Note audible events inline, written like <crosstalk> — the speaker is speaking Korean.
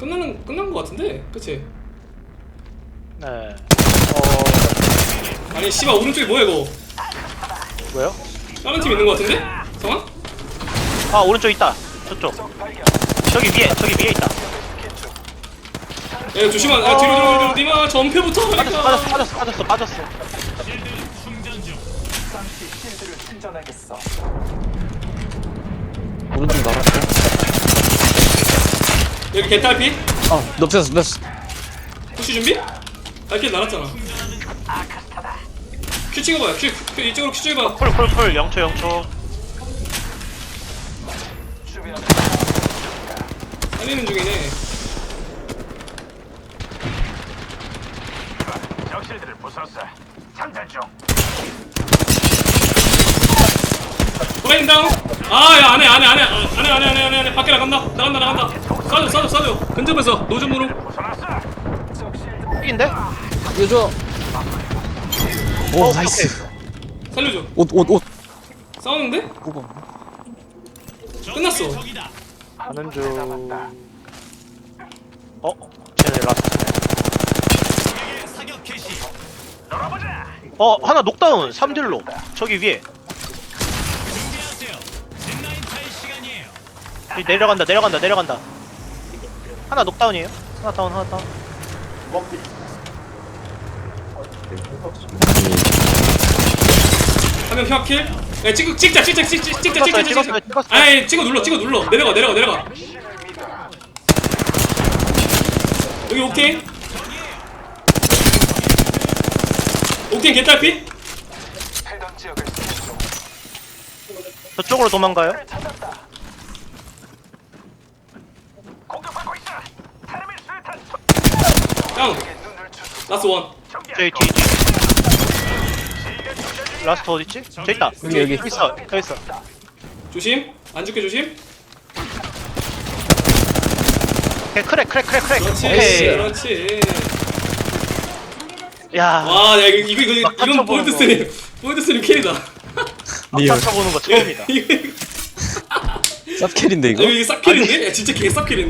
끝나는 끝난 거 같은데, 그치? 네. 어 아니 씨발 오른쪽에 뭐야 이거? 뭐요? 다른 팀 있는 거 같은데? 성아? 아 오른쪽 있다. 저쪽. 저기 위에 저기 위에 있다. 야 조심하. 야 뒤로 뒤로 뒤로 니마 전패부터 빠졌어 하니까. 빠졌어 빠졌어 빠졌어 빠졌어. 실드를 충전하겠어. 오른쪽 나갔어. 여기 개탈피. 아, 넙혔어, 넙혔어. 푸시 준비? 발길 날았잖아. 큐 찍어봐요. 큐, 큐 이쪽으로 큐 찍어봐. 쿨쿨쿨 영초 영초. 살리는 중이네. 적실들을 부쉈어. 장전 중. 브레인 다운. 아, 야, 안해, 안해, 안해, 안해, 안해, 안해, 안해, 안해. 밖에 나간다. 나간다, 나간다. 쏴줘, 쏴줘, 쏴줘. 근접해서 노점으로. 인데? 이겨줘. 오, 나이스. 살려줘. 옷, 옷, 옷. 싸우는데? 뽑아. 끝났어. 가는 중. 어? 쟤네 라스트네. 놀아보자. 어 하나 녹다운 3딜로 저기 위에. 이 내려간다 내려간다 내려간다. 하나 녹다운이에요? 하나 다운 하나 다운. 한명 켜킬. 야, 찍, 찍자, 찍자, 찍자, 찍자, 찍자, 찍자, 찍자. 찍었어요, 찍었어요. 아니, 찍어 눌러, 찍어 눌러. 내려가, 내려가, 내려가. 여기 오케이. 오케이 중. 저쪽으로 도망가요? 다운. 라스 원. 저기 뒤 뒤. 라스트 어딨지? 저 있다. 여기, 여기. 여기 있어 여기 있어. 조심. 안 죽게 조심. 오케이, 크랙 크랙 크랙 크랙. 그렇지. 오케이. 그렇지. 야. 와, 야, 이거, 이거, 이거, 막 이건 펼쳐보는 볼드 거. 스님. 볼드 스님 캐리다. 리얼. 빡 쳐보는 거 처음이다. <laughs> 이거, 쌉캐린데, 이거? 이거 싹 캐리인데? 야, 진짜 개싹 캐리인데?